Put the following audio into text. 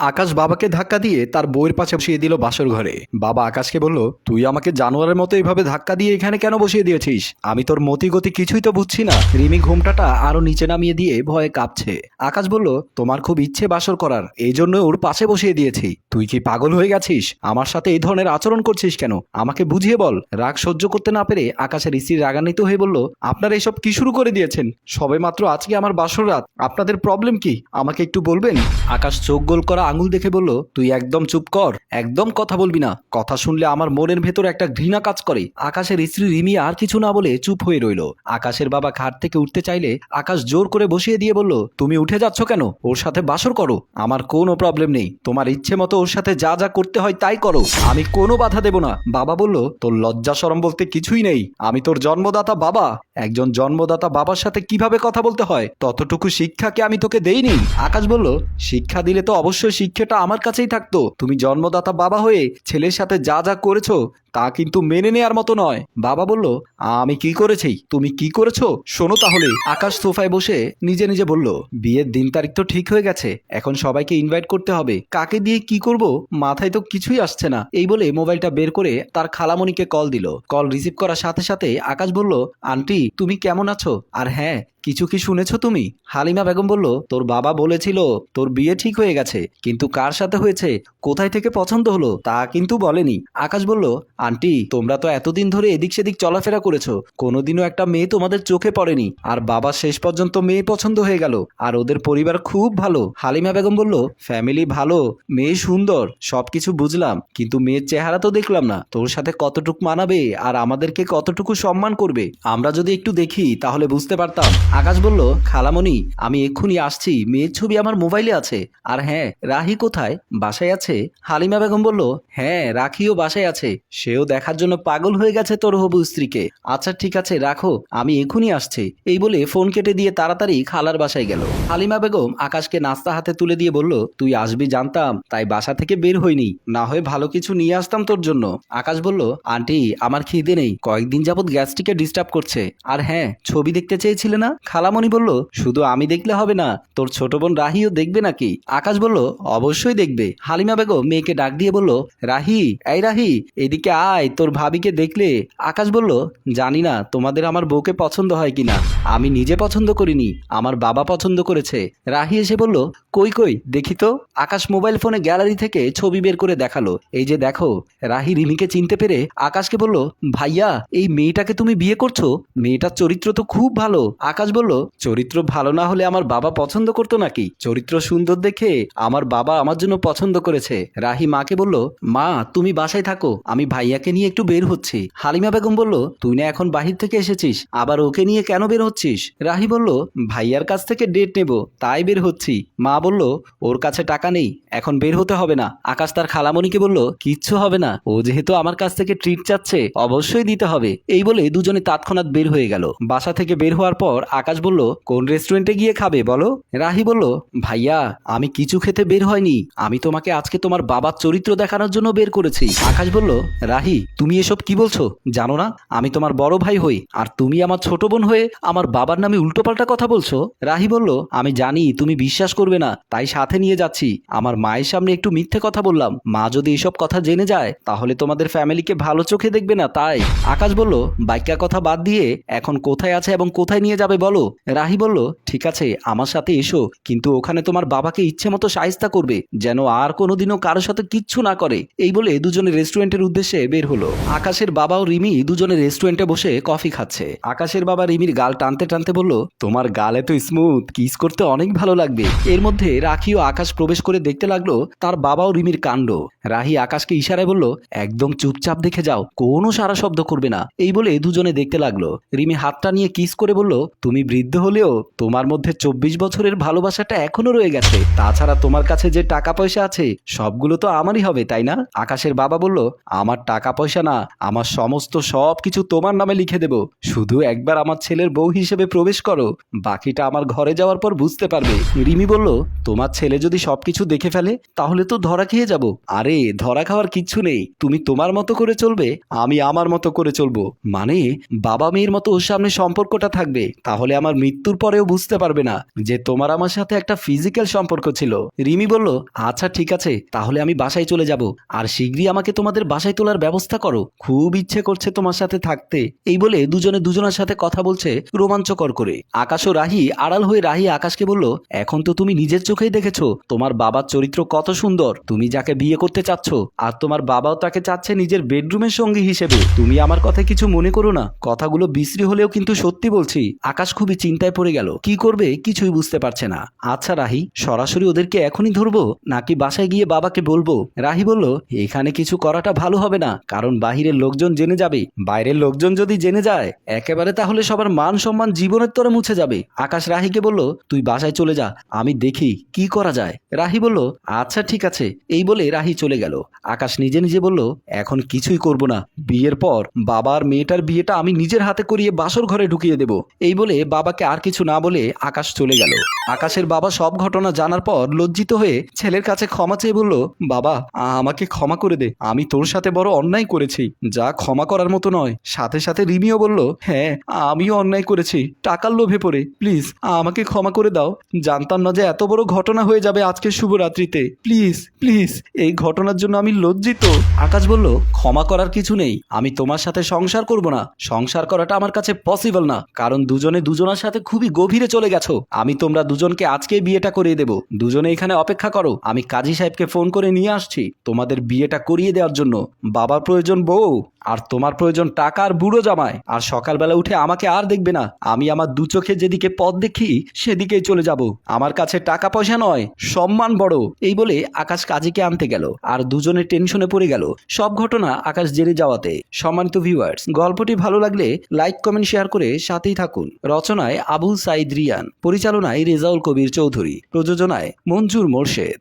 আকাশ বাবাকে ধাক্কা দিয়ে তার বইয়ের পাশে বসিয়ে দিল বাসর ঘরে। বাবা আকাশকে বলল, তুই আমাকে জানোয়ারের মতো এইভাবে ধাক্কা দিয়ে এখানে কেন বসিয়ে দিয়েছিস? আমি তোর মতি গতি কিছুই তো বুঝছি না রিমি ঘুমটাটা আরও নিচে নামিয়ে দিয়ে ভয়ে কাঁপছে। আকাশ বলল, তোমার খুব ইচ্ছে বাসর করার এই জন্য ওর পাশে বসিয়ে দিয়েছি। তুই কি পাগল হয়ে গেছিস? আমার সাথে এই ধরনের আচরণ করছিস কেন? আমাকে বুঝিয়ে বল রাগ সহ্য করতে না পেরে আকাশের স্ত্রী রাগান্বিত হয়ে বলল, আপনারা এসব কি শুরু করে দিয়েছেন? সবে মাত্র আজকে আমার বাসর রাত। আপনাদের প্রবলেম কি? আমাকে একটু বলবেন আকাশ চোখ গোল করা আঙুল দেখে বলল, তুই একদম চুপ কর, একদম কথা বলবি না। কথা শুনলে আমার মনের ভেতর একটা ঘৃণা কাজ করে। আকাশের স্ত্রী রিমি আর কিছু না বলে চুপ হয়ে রইল। আকাশের বাবা খাট থেকে উঠতে চাইলে আকাশ জোর করে বসিয়ে দিয়ে বলল, তুমি উঠে যাচ্ছ কেন? ওর সাথে বাসর করো। আমার কোনো প্রবলেম নেই। তোমার ইচ্ছে মতো ওর সাথে যা যা করতে হয় তাই করো। আমি কোনো বাধা দেব না। বাবা বলল, তোর লজ্জা সরম বলতে কিছুই নেই। আমি তোর জন্মদাতা বাবা। একজন জন্মদাতা বাবার সাথে কীভাবে কথা বলতে হয়? ততটুকু শিক্ষাকে আমি তোকে দেইনি? আকাশ বলল, শিক্ষা দিলে তো অবশ্যই শিক্ষাটা আমার কাছেই থাকতো। তুমি জন্মদাতা বাবা হয়ে ছেলের সাথে যা যা করেছ তা কিন্তু মেনে নেয়ার মতো নয়। বাবা বলল, আমি কি করেছি? তুমি কি করেছ? শোনো তাহলে। আকাশ সোফায় বসে নিজে নিজে বলল, বিয়ের দিন তারিখ তো ঠিক হয়ে গেছে। এখন সবাইকে ইনভাইট করতে হবে। কাকে দিয়ে কি করব? মাথায় তো কিছুই আসছে না। এই বলে মোবাইলটা বের করে তার খালামণিকে কল দিল। কল রিসিভ করার সাথে সাথে আকাশ বলল, আন্টি, তুমি কেমন আছো? আর হ্যাঁ কিছু কি শুনেছ তুমি? হালিমা বেগম বলল, তোর বাবা বলেছিল তোর বিয়ে ঠিক হয়ে গেছে, কিন্তু কার সাথে হয়েছে? কোথায় থেকে পছন্দ হলো তা কিন্তু বলেনি। আকাশ বলল, আন্টি, তোমরা তো এতদিন ধরে এদিক সেদিক চলাফেরা করেছ, কোনোদিনও একটা মেয়ে তোমাদের চোখে পড়েনি, আর বাবা শেষ পর্যন্ত মেয়ে পছন্দ হয়ে গেল, আর ওদের পরিবার খুব ভালো। হালিমা বেগম বলল, ফ্যামিলি ভালো, মেয়ে সুন্দর, সবকিছু বুঝলাম, কিন্তু মেয়ের চেহারা তো দেখলাম না। তোর সাথে কতটুকু মানাবে, আর আমাদেরকে কতটুকু সম্মান করবে? আমরা যদি একটু দেখি, তাহলে বুঝতে পারতাম। আকাশ বলল, খালামণি, আমি এক্ষুনি আসছি। মেয়ের ছবি আমার মোবাইলে আছে। আর হ্যাঁ রাহি কোথায়? বাসায় আছে? হালিমা বেগম বলল হ্যাঁ রাখিও বাসায় আছে। সেও দেখার জন্য পাগল হয়ে গেছে তোর হবু স্ত্রীকে। আচ্ছা ঠিক আছে, রাখো, আমি এক্ষুনি আসছি। এই বলে ফোন কেটে দিয়ে তাড়াতাড়ি খালার বাসায় গেল। হালিমা বেগম আকাশকে নাস্তা হাতে তুলে দিয়ে বলল, তুই আসবি জানতাম, তাই বাসা থেকে বের হইনি। না হয়ে ভালো কিছু নিয়ে আসতাম তোর জন্য। আকাশ বলল, আন্টি, আমার খিদে নেই। কয়েকদিন যাবত গ্যাসটিকে ডিস্টার্ব করছে। আর হ্যাঁ ছবি দেখতে চেয়েছিলে না? খালামণি বলল, শুধু আমি দেখলে হবে না, তোর ছোট বোন রাহিও দেখবে নাকি? আকাশ বলল, অবশ্যই দেখবে। হালিমা বেগম মেয়েকে ডাক দিয়ে বলল, রাহি, এই রাহি, এদিকে আয়, তোর ভাবিকে দেখলে। আকাশ বলল, জানি না, তোমাদের আমার বউকে পছন্দ হয় কিনা। আমি নিজে পছন্দ করিনি, আমার বাবা পছন্দ করেছে। রাহি এসে বলল, কই কই, দেখি তো। আকাশ মোবাইল ফোনে গ্যালারি থেকে ছবি বের করে দেখাল। এই যে দেখো, রাহি রিমিকে চিনতে পেরে আকাশকে বলল, ভাইয়া, এই মেয়েটাকে তুমি বিয়ে করছ? মেয়েটার চরিত্র তো খুব ভালো। আকাশ বলল, চরিত্র ভালো না হলে আমার বাবা পছন্দ করতো নাকি? চরিত্র সুন্দর দেখে আমার বাবা আমার জন্য পছন্দ করেছে। রাহি মাকে বলল, মা, তুমি বাসায় থাকো, আমি ভাইয়াকে নিয়ে একটু বের হচ্ছি। হালিমা বেগম বলল, তুই না এখন বাহির থেকে এসেছিস, আবার ওকে নিয়ে কেন বের হচ্ছিস? রাহি বলল, ভাইয়ার কাছ থেকে ডেট নেব, তাই বের হচ্ছি। মা বলল, ওর কাছে টাকা নেই, এখন বের হতে হবে না। আকাশ তার খালামণিকে বলল, কিচ্ছু হবে না, ও যেহেতু আমার কাছ থেকে ট্রিট চাচ্ছে, অবশ্যই দিতে হবে। এই বলে দুজনে তৎক্ষণাৎ বের হয়ে গেল। বাসা থেকে বের হওয়ার পর আকাশ বলল, কোন রেস্টুরেন্টে গিয়ে খাবে বলো? রাহি বলল, ভাইয়া, আমি কিছু খেতে বের হয়নি। আমি তোমাকে আজকে তোমার বাবার চরিত্র দেখানোর জন্য বের করেছি। আকাশ বলল, রাহি, তুমি এসব কি বলছো? জানো না? আমি তোমার বড় ভাই হই, আর তুমি আমার ছোট বোন হয়ে আমার বাবার নামে উল্টোপাল্টা কথা বলছো? রাহি বলল, আমি জানি, তুমি বিশ্বাস করবে না, তাই সাথে নিয়ে যাচ্ছি। আমার মায়ের সামনে একটু মিথ্যে কথা বললাম। মা যদি এসব কথা জেনে যায়, তাহলে তোমাদের ফ্যামিলিকে ভালো চোখে দেখবে না, তাই? আকাশ বলল বাইকা কথা বাদ দিয়ে এখন কোথায় আছে এবং কোথায় নিয়ে যাবে বলো? রাহি বলল, ঠিক আছে, আমার সাথে এসো, কিন্তু ওখানে তোমার বাবাকে ইচ্ছে মতো সাহিস্তা করবে, যেন আর কোনোদিনও কারোর সাথে কিচ্ছু না করে। এই বলে দুজনে রেস্টুরেন্টের উদ্দেশ্যে বের হলো। আকাশের বাবা ও রিমি দুজনে রেস্টুরেন্টে বসে কফি খাচ্ছে। আকাশের বাবা রিমির গাল টানতে টানতে বলল, তোমার গাল এত স্মুথ, কিস করতে অনেক ভালো লাগবে। এর মধ্যে রাখি ও আকাশ প্রবেশ করে দেখতে লাগল, তার বাবা ও রিমির কাণ্ড। রাহি আকাশকে ইশারায় বলল, একদম চুপচাপ দেখে যাও, কোনো সারা শব্দ করবে না। এই বলে দুজনে দেখতে লাগল। রিমি হাতটা নিয়ে কিস করে বলল, তুমি বৃদ্ধ হলেও তোমার মধ্যে চব্বিশ বছরের ভালোবাসাটা এখনও রয়ে গেছে। তাছাড়া তোমার কাছে যে টাকা পয়সা আছে, সবগুলো তো আমারই হবে, তাই না? আকাশের বাবা বলল, আমার টাকা পয়সা না, আমার সমস্ত সব কিছু তোমার নামে লিখে দেব। শুধু একবার আমার ছেলের বউ হিসেবে প্রবেশ করো। বাকিটা আমার ঘরে যাওয়ার পর বুঝতে পারবে। রিমি বলল, তোমার ছেলে যদি সবকিছু দেখে ফেলে, তাহলে তো ধরা খেয়ে যাব। আরে, ধরা খাওয়ার কিচ্ছু নেই। তুমি তোমার মতো করে চলবে, আমি আমার মতো করে চলবো। মানে বাবা মেয়ের মতো ওর সামনে সম্পর্কটা থাকবে। তাহলে তাহলে আমার মৃত্যুর পরেও বুঝতে পারবে না যে তোমার আমার সাথে একটা ফিজিক্যাল সম্পর্ক ছিল। রিমি বলল আচ্ছা ঠিক আছে, তাহলে আমি বাসায় চলে যাব। আর শীঘ্রই আমাকে তোমাদের বাসায় তোলার ব্যবস্থা করো। খুব ইচ্ছে করছে তোমার সাথে থাকতে। এই বলে দুজনে দুজনের সাথে কথা বলছে রোমাঞ্চকর করে। আকাশ ও রাহি আড়াল হয়ে রাহি আকাশকে বলল, এখন তো তুমি নিজের চোখেই দেখেছ, তোমার বাবার চরিত্র কত সুন্দর। তুমি যাকে বিয়ে করতে চাচ্ছ, আর তোমার বাবাও তাকে চাচ্ছে নিজের বেডরুমের সঙ্গী হিসেবে। তুমি আমার কথা কিছু মনে করো না। কথাগুলো বিশ্রী হলেও কিন্তু সত্যি বলছি। আকাশ খুবই চিন্তায় পড়ে গেল। কি করবে? কিছুই বুঝতে পারছে না। আচ্ছা রাহি, সরাসরি ওদেরকে এখনই ধরবো? নাকি বাসায় গিয়ে বাবাকে বলব? রাহি বলল, এখানে কিছু করাটা ভালো হবে না, কারণ বাহিরের লোকজন জেনে যাবে। বাইরের লোকজন যদি জেনে যায়, একেবারে তাহলে সবার মান সম্মান জীবনের তরে মুছে যাবে। আকাশ রাহিকে বলল, তুই বাসায় চলে যা, আমি দেখি কি করা যায়। রাহি বলল আচ্ছা ঠিক আছে। এই বলে রাহি চলে গেল। আকাশ নিজে নিজে বলল, এখন কিছুই করব না। বিয়ের পর বাবার মেয়েটার বিয়েটা আমি নিজের হাতে করিয়ে বাসর ঘরে ঢুকিয়ে দেব। এই বলে বাবাকে আর কিছু না বলে আকাশ চলে গেল। আকাশের বাবা সব ঘটনা জানার পর লজ্জিত হয়ে ছেলের কাছে ক্ষমা চেয়ে বলল, বাবা, আমাকে ক্ষমা করে দে। আমি তোর সাথে বড় অন্যায় করেছি। যা ক্ষমা করার মতো নয়। সাথে সাথে রিমিও বলল হ্যাঁ আমিও অন্যায় করেছি। টাকার লোভে পড়ে। প্লিজ, আমাকে ক্ষমা করে দাও। জানতাম না যে এত বড় ঘটনা হয়ে যাবে আজকে শুভরাত্রিতে। প্লিজ প্লিজ, এই ঘটনার জন্য আমি লজ্জিত। আকাশ বলল, ক্ষমা করার কিছু নেই। আমি তোমার সাথে সংসার করব না। সংসার করাটা আমার কাছে পসিবল না। কারণ দুজনে দুজনের সাথে খুবই গভীরে চলে গেছো। আমি তোমরা দুজনকে আজকেই বিয়েটা করিয়ে দেব। দুজনে এখানে অপেক্ষা করো। আমি কাজী সাহেবকে ফোন করে নিয়ে আসছি তোমাদের বিয়েটা করিয়ে দেওয়ার জন্য। বাবার প্রয়োজন বউ। আর তোমার প্রয়োজন টাকা আর বুড়ো জামায় আর সকালবেলা উঠে আমাকে আর দেখবে না। আমি আমার দু চোখে যেদিকে পথ দেখি, সেদিকেই চলে যাব। আমার কাছে টাকা পয়সা নয়, সম্মান বড়। এই বলে আকাশ কাজীকে আনতে গেল, আর দুজনে টেনশনে পড়ে গেল সব ঘটনা আকাশ জেনে যাওয়াতে। সম্মানিত ভিউয়ার্স গল্পটি ভালো লাগলে লাইক কমেন্ট শেয়ার করে সাথেই থাকুন। রচনায় আবুল সাইদ রিয়ান, পরিচালনায় রেজাউল কবির চৌধুরী, প্রযোজনায় মঞ্জুর মোর্শেদ।